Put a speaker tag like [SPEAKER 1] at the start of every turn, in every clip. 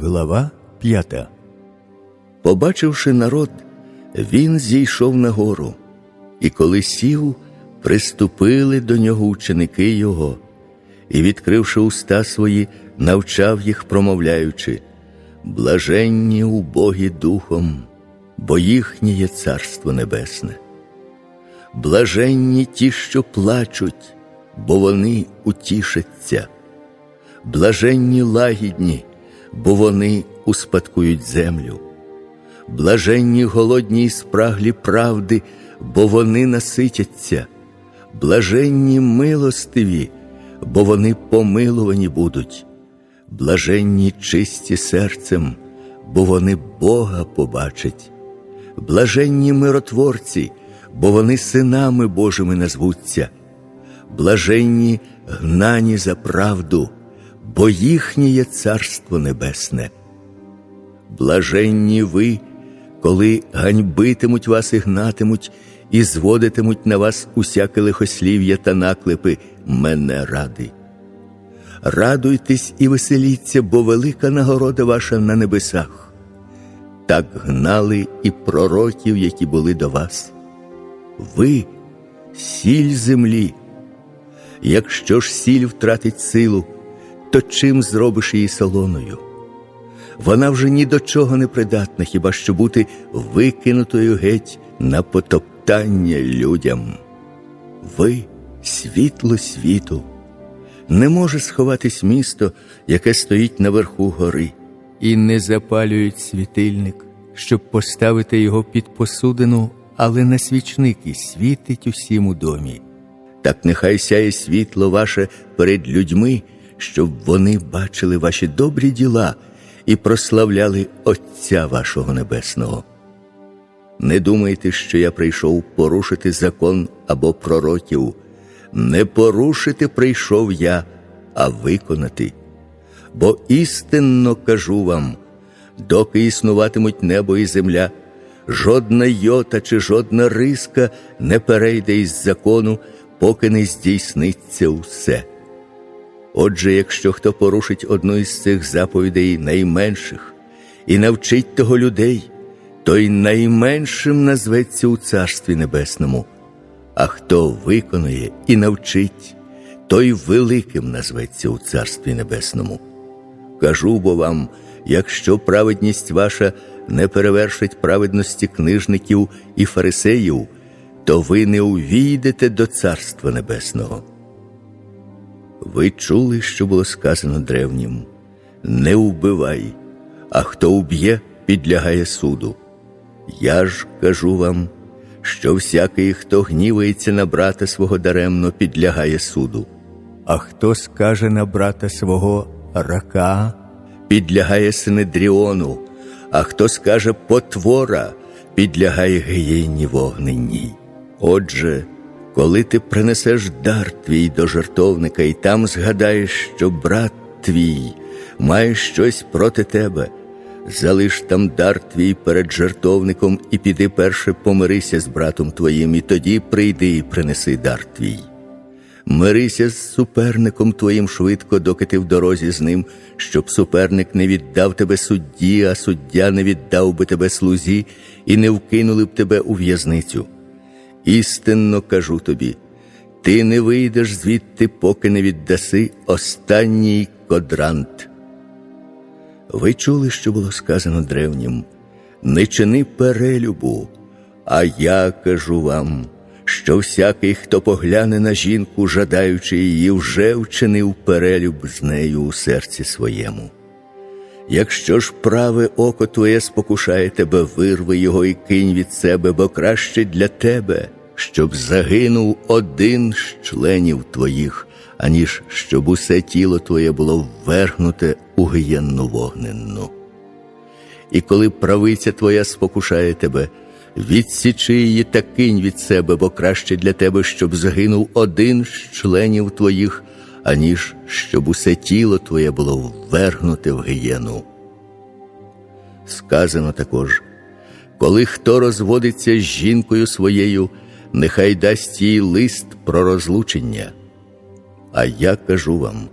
[SPEAKER 1] Глава 5
[SPEAKER 2] Побачивши народ, він зійшов на гору, і коли сів, приступили до нього ученики його, і, відкривши уста свої, навчав їх, промовляючи: Блаженні убогі духом, бо їхнє є Царство Небесне. Блаженні ті, що плачуть, бо вони утішаться. Блаженні лагідні, бо вони успадкують землю. Блаженні голодні і спраглі правди, бо вони наситяться, блаженні милостиві, бо вони помилувані будуть, блаженні чисті серцем, бо вони Бога побачать, блаженні миротворці, бо вони синами Божими назвуться, блаженні гнані за правду, бо їхнє Царство Небесне. Блаженні ви, коли ганьбитимуть вас і гнатимуть, і зводитимуть на вас усяке лихослів'я та наклепи мене ради. Радуйтесь і веселіться, бо велика нагорода ваша на небесах. Так гнали і пророків, які були до вас. Ви сіль землі. Якщо ж сіль втратить силу, то чим зробиш її солоною? Вона вже ні до чого не придатна, хіба що бути викинутою геть на потоптання людям. Ви світло світу. Не може сховатись місто, яке стоїть наверху гори.
[SPEAKER 1] і не запалюють світильник, щоб поставити його під посудину, але на свічник і світить усім у домі.
[SPEAKER 2] Так нехай сяє світло ваше перед людьми, щоб вони бачили ваші добрі діла і прославляли Отця вашого Небесного. Не думайте, що я прийшов порушити закон або пророків. Не порушити прийшов я, а виконати. Бо істинно кажу вам, доки існуватимуть небо і земля, жодна йота чи жодна риска не перейде із закону, поки не здійсниться усе. Отже, якщо хто порушить одну із цих заповідей найменших і навчить того людей, той найменшим назветься у Царстві Небесному, а хто виконує і навчить, той великим назветься у Царстві Небесному. Кажу бо вам, якщо праведність ваша не перевершить праведності книжників і фарисеїв, то ви не увійдете до Царства Небесного. Ви чули, що було сказано древнім не вбивай, а хто уб'є, підлягає суду. Я ж кажу вам, що всякий, хто гнівається на брата свого даремно, підлягає суду,
[SPEAKER 1] А хто скаже на брата свого рака,
[SPEAKER 2] підлягає синедріону, а хто скаже потвора, підлягає гієнні вогненній. Отже, коли ти принесеш дар твій до жертовника і там згадаєш, що брат твій має щось проти тебе, залиш там дар твій перед жертовником і піди перше помирися з братом твоїм, і тоді прийди і принеси дар твій. Мирися з суперником твоїм швидко, доки ти в дорозі з ним, щоб суперник не віддав тебе судді, а суддя не віддав би тебе слузі, і не вкинули б тебе у в'язницю. Істинно кажу тобі, ти не вийдеш звідти, поки не віддаси останній кодрант. Ви чули, що було сказано древнім не чини перелюбу, а я кажу вам, що всякий, хто погляне на жінку, жадаючи її, вже вчинив перелюб з нею у серці своєму. Якщо ж праве око твоє спокушає тебе, вирви його і кинь від себе, бо краще для тебе, щоб загинув один з членів твоїх, аніж щоб усе тіло твоє було ввергнуте у гієнну вогненну. І коли правиця твоя спокушає тебе, відсічи її та кинь від себе, бо краще для тебе, щоб загинув один з членів твоїх, аніж щоб усе тіло твоє було ввергнуте в гієну. Сказано також, коли хто розводиться з жінкою своєю, нехай дасть їй лист про розлучення. А я кажу вам: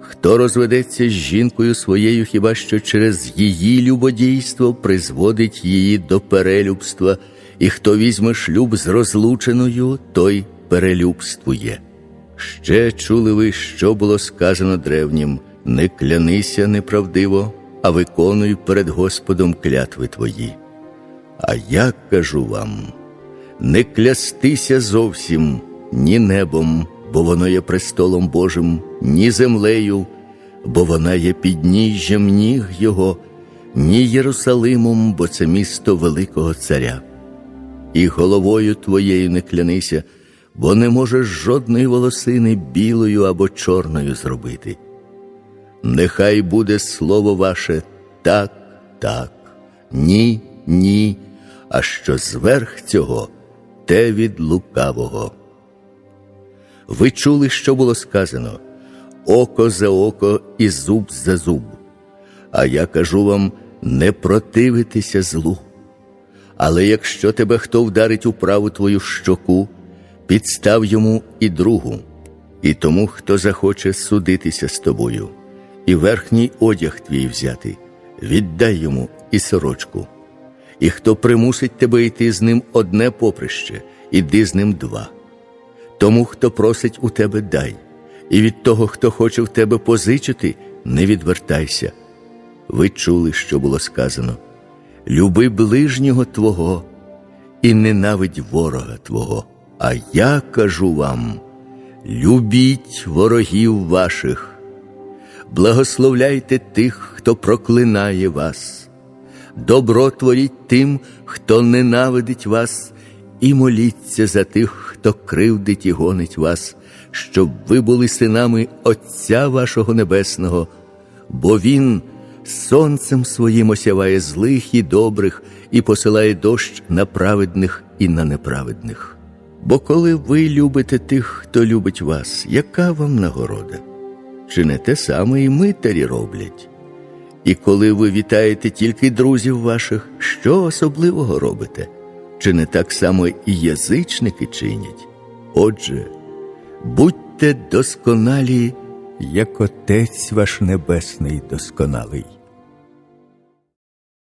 [SPEAKER 2] хто розведеться з жінкою своєю хіба що через її любодійство призводить її до перелюбства, і хто візьме шлюб з розлученою, той перелюбствує. Ще чули ви, що було сказано древнім: не клянися неправдиво, а виконуй перед Господом клятви твої. А я кажу вам: не клястися зовсім ні небом, бо воно є престолом Божим, ні землею, бо вона є підніжжям ніг Його, ні Єрусалимом, бо це місто Великого Царя. І головою твоєю не клянися, бо не можеш жодної волосини білою або чорною зробити. Нехай буде слово ваше так, так, ні, ні, а що зверх цього те від лукавого. Ви чули, що було сказано око за око і зуб за зуб. А я кажу вам не противитися злу. Але якщо тебе хто вдарить у праву твою щоку, підстав йому і другу, і тому, хто захоче судитися з тобою, і верхній одяг твій взяти, віддай йому і сорочку. І хто примусить тебе йти з ним одне поприще, іди з ним два. Тому, хто просить у тебе, дай, і від того, хто хоче в тебе позичити, не відвертайся. Ви чули, що було сказано: люби ближнього Твого і ненавидь ворога Твого. А я кажу вам: любіть ворогів ваших, благословляйте тих, хто проклинає вас, добро творіть тим, хто ненавидить вас, і моліться за тих, хто кривдить і гонить вас, щоб ви були синами Отця вашого Небесного, бо Він сонцем своїм осяває злих і добрих і посилає дощ на праведних і на неправедних. Бо коли ви любите тих, хто любить вас, яка вам нагорода? Чи не те саме і митарі роблять? І коли ви вітаєте тільки друзів ваших, що особливого робите? Чи не так само і язичники чинять? Отже, будьте досконалі,
[SPEAKER 1] як Отець ваш Небесний досконалий.